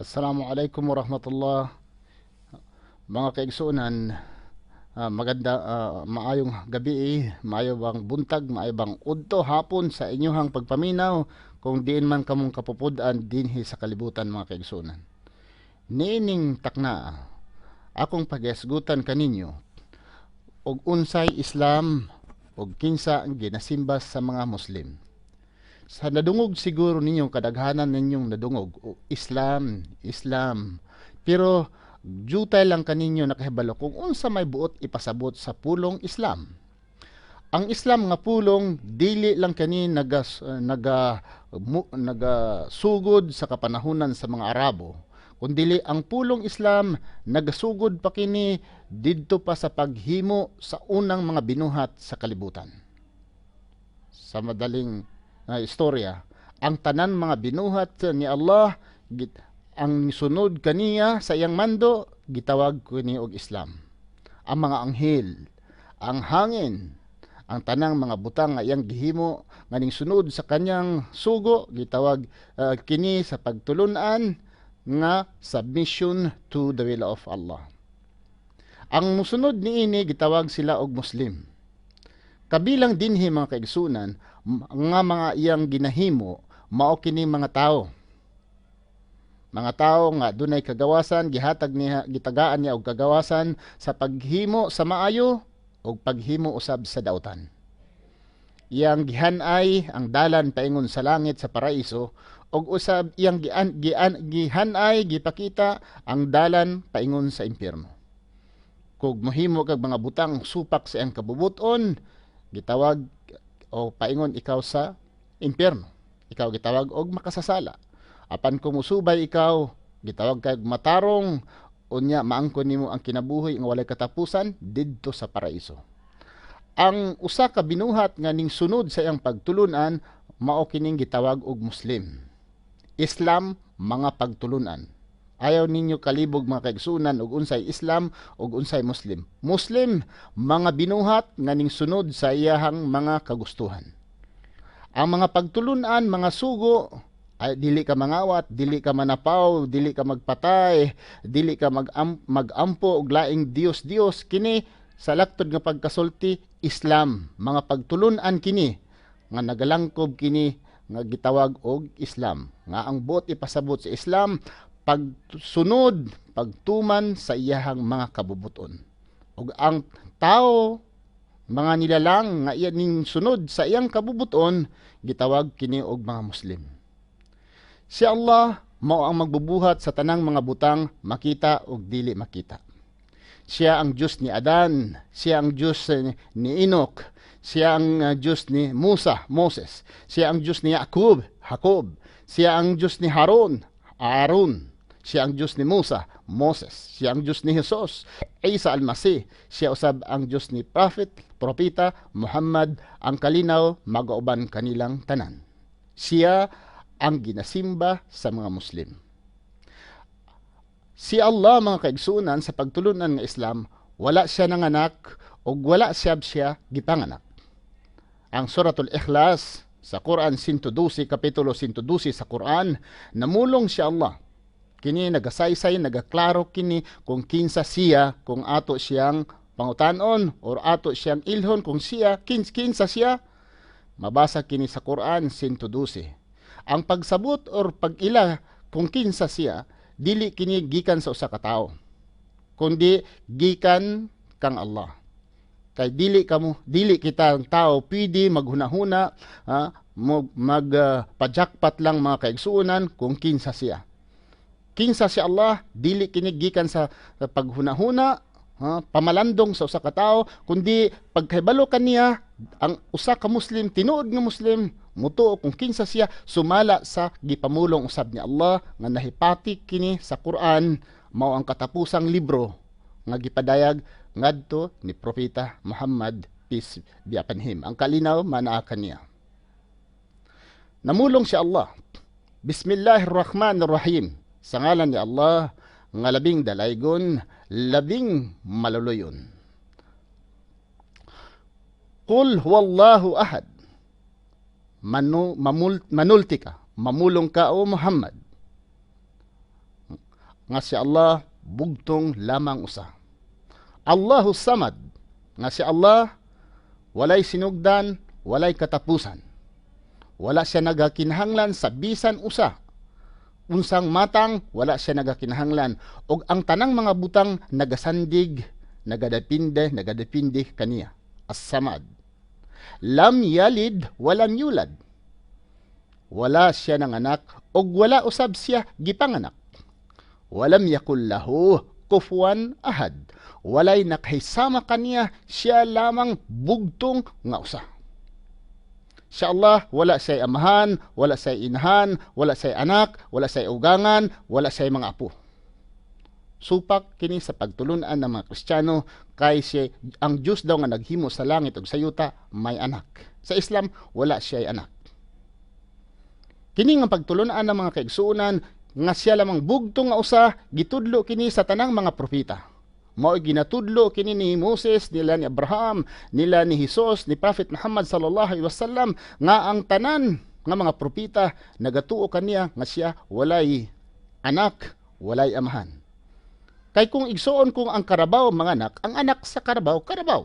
Assalamualaikum warahmatullah. Mga kaigsunan, ah, maganda ah, maayong gabi, maayo bang buntag, maayo bang udto hapon sa inyong pagpaminaw kung diin man kamong kapupudan dinhi sa kalibutan mga kaigsunan. Niining takna, akong pagyasgutan kaninyo og unsay Islam og kinsa ang ginasimbas sa mga Muslim sa nadungog siguro ninyong kadaghanan ninyong nadungog Islam, Islam. Pero jutay lang kaninyo nakahibalo kung unsa may buot ipasabot sa pulong Islam. Ang Islam nga pulong dili lang kani naga mu, naga sugod sa kapanahunan sa mga Arabo kundili ang pulong Islam nagasugod pa kini didto pa sa paghimo sa unang mga binuhat sa kalibutan. Sa madaling nga istorya. Ang tanan mga binuhat ni Allah git, ang sunod kaniya sa iyang mando gitawag kini og Islam. Ang mga anghel ang hangin ang tanang mga butang nga iyang gihimo nganing sunod sa kanyang sugo gitawag uh, kini sa pagtulunan nga submission to the will of Allah. Ang musunod niini gitawag sila og Muslim kabilang dinhi mga kaigsunan nga mga iyang ginahimo mao kini mga tao. Mga tao nga dunay kagawasan gihatag niya gitagaan niya og kagawasan sa paghimo sa maayo ug paghimo usab sa dautan iyang gihanay ang dalan paingon sa langit sa paraiso ug usab iyang gian, gian, gihanay gipakita ang dalan paingon sa impierno kog mohimo kag mga butang supak sa iyang kabubuton gitawag o paingon ikaw sa impyerno. Ikaw gitawag og makasasala. Apan kung musubay ikaw gitawag kag matarong unya maangkon nimo ang kinabuhi nga walay katapusan didto sa paraiso. Ang usa ka binuhat nga ning sunod sa iyang pagtulunan mao kining gitawag og muslim. Islam mga pagtulunan ayaw ninyo kalibog mga kaigsunan og unsay Islam og unsay Muslim. Muslim mga binuhat nga ning sunod sa iyahang mga kagustuhan. Ang mga pagtulunan, mga sugo, ay dili ka mangawat, dili ka manapaw, dili ka magpatay, dili ka mag magampo og laing Dios Dios kini sa laktod nga pagkasulti Islam, mga pagtulunan kini nga nagalangkob kini nga gitawag og Islam nga ang bot ipasabot sa Islam pagsunod, pagtuman sa iyahang mga kabubuton. Ug ang tao mga nilalang nga iya ning sunod sa iyang kabubuton gitawag kini og mga Muslim. Si Allah mao ang magbubuhat sa tanang mga butang makita ug dili makita. Siya ang Diyos ni Adan, siya ang Diyos ni Enoch, siya ang uh, Diyos ni Musa, Moses, siya ang Diyos ni Jacob, Jacob, siya ang Diyos ni Haron, Aaron, siya ang Diyos ni Musa, Moses, siya ang Diyos ni Jesus, Isa al-Masih, siya usab ang Diyos ni Prophet, Propita, Muhammad, ang kalinaw, magauban kanilang tanan. Siya ang ginasimba sa mga Muslim. Si Allah mga kaigsunan sa pagtulunan ng Islam, wala siya nanganak o wala siya siya gipanganak. Ang Suratul Ikhlas sa Quran 112 kapitulo 112 sa Quran namulong si Allah kini nagasaysay nagaklaro kini kung kinsa siya kung ato siyang pangutanon or ato siyang ilhon kung siya kins kinsa siya. Mabasa kini sa Quran 112 ang pagsabot or pagila kung kinsa siya dili kini gikan sa usa ka tawo kundi gikan kang Allah. Kay dili kamo dili kita ang tao pwede maghunahuna ha, mag uh, pajakpat lang mga kaigsuonan kung kinsa siya kinsa si Allah dili kini gikan sa paghunahuna ha, pamalandong sa usa ka tawo kundi pagkahibalo kaniya ang usa ka muslim tinuod nga muslim mutuo kung kinsa siya sumala sa gipamulong usab ni Allah nga nahipati kini sa Quran mao ang katapusang libro nga gipadayag ngadto ni propeta Muhammad peace be upon him. Ang kalinaw manaa kaniya namulong si Allah. Bismillahirrahmanirrahim sa ngalan ni Allah nga labing dalaygon labing maluluyon Qul huwallahu ahad Manu, mamul, manulti ka, mamulong ka o Muhammad. nga si Allah bugtong lamang usa. Allahu Samad nga si Allah walay sinugdan, walay katapusan. Wala siya nagakinahanglan sa bisan usa. Unsang matang wala siya nagakinahanglan og ang tanang mga butang nagasandig, nagadepinde, nagadepinde kaniya. As-Samad. Lam yalid walam yulad. Wala siya ng anak og wala usab siya gipanganak. Walam yakul lahu kufuwan ahad. Walay nakahisama kaniya siya lamang bugtong nga usa. Siya Allah, wala say amahan, wala say inahan, wala say anak, wala say ugangan, wala say mga apo. Supak kini sa pagtulunan ng mga Kristiyano kay siya ang Diyos daw nga naghimo sa langit ug sa yuta may anak. Sa Islam wala siya anak. Kini nga pagtulunan ng mga kaigsuonan nga siya lamang bugtong nga usa gitudlo kini sa tanang mga propeta. Mao ginatudlo kini ni Moses, nila ni Abraham, nila ni Hesus, ni Prophet Muhammad sallallahu alaihi wasallam nga ang tanan nga mga propeta nagatuo kaniya nga siya walay anak, walay amahan. Kay kung igsuon kung ang karabaw mga anak, ang anak sa karabaw, karabaw.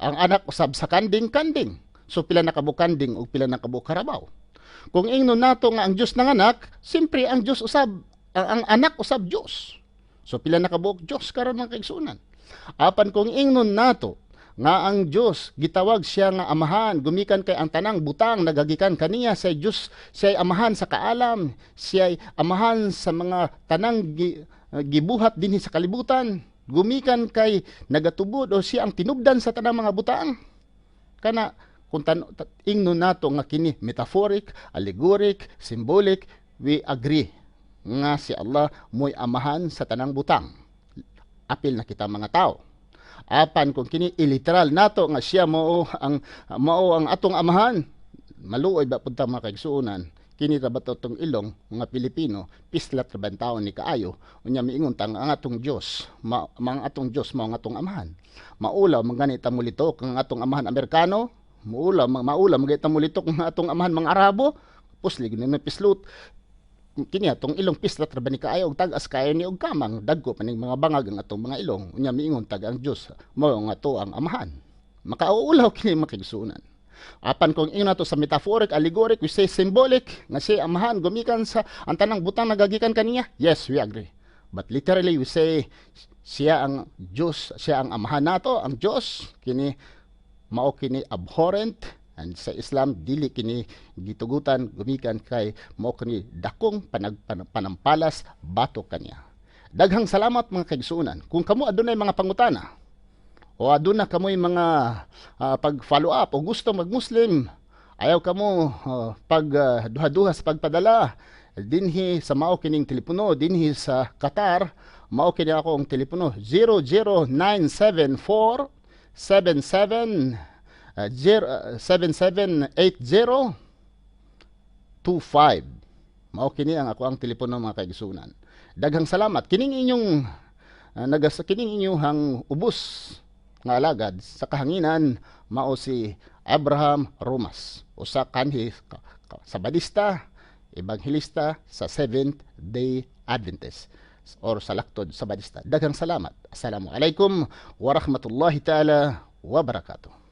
Ang anak usab sa kanding, kanding. So pila na kabo kanding o pila na kabo karabaw. Kung ingnon nato nga ang Dios ng anak, simpre ang Dios usab ang, ang anak usab Dios. So pila na kabuok? Dios karon mga kaigsunan. Apan kung ingnon nato nga ang Dios gitawag siya nga amahan. Gumikan kay ang tanang butang nagagikan kaniya sa Dios siya amahan sa kaalam siya amahan sa mga tanang gi, gibuhat dinhi sa kalibutan. Gumikan kay nagatubod o siya ang tinubdan sa tanang mga butang. Kana kung tan- ingnon nato nga kini metaphoric, allegoric, symbolic, we agree nga si Allah mo'y amahan sa tanang butang. Apil na kita mga tao. Apan kung kini iliteral nato nga siya mao ang mao ang atong amahan, maluoy ba punta mga kaigsuonan kini ra bato tong ilong mga Pilipino pislat ra ban taon ni kaayo unya miingon tang ang atong Dios ma, ang atong Dios mao ang atong amahan maulaw manganita mulitok ang atong amahan Amerikano Maula, maula, magayta mo litok ng atong amahan mga Arabo. Puslig na pislot. Kini atong ilong pislat ra ni kaayo og tagas kaya ni og kamang dagko paning mga bangag ang atong mga ilong. Unya miingon tag ang Dios mao nga to ang amahan. Makauulaw kini makigsunan. Apan kung ingon nato sa metaphoric, allegoric, we say symbolic, nga siya amahan, gumikan sa ang tanang butang nagagikan kaniya. Yes, we agree. But literally, we say, siya ang Diyos, siya ang amahan nato, ang Diyos, kini mao kini abhorrent and sa Islam dili kini gitugutan gumikan kay mao kini dakong panag, panampalas bato kaniya daghang salamat mga kaigsuonan. Kung kamo adunay mga pangutana o aduna kamoy mga uh, pag follow up o gusto mag Muslim ayaw kamo uh, pag uh, duha-duha sa pagpadala dinhi sa mao kining telepono dinhi sa Qatar mao kini ako ang telepono 00974 77 uh, 0, uh, 7780 25 mao kini ang ako ang telepono mga kaigsunan daghang salamat kining inyong uh, nagas kining inyong ubos nga alagad sa kahanginan mao si Abraham Romas usa kanhi sabadista ebanghelista sa Seventh Day Adventist or sa laktod sa badista. Daghang salamat. Assalamu alaikum wa rahmatullahi ta'ala wa barakatuh.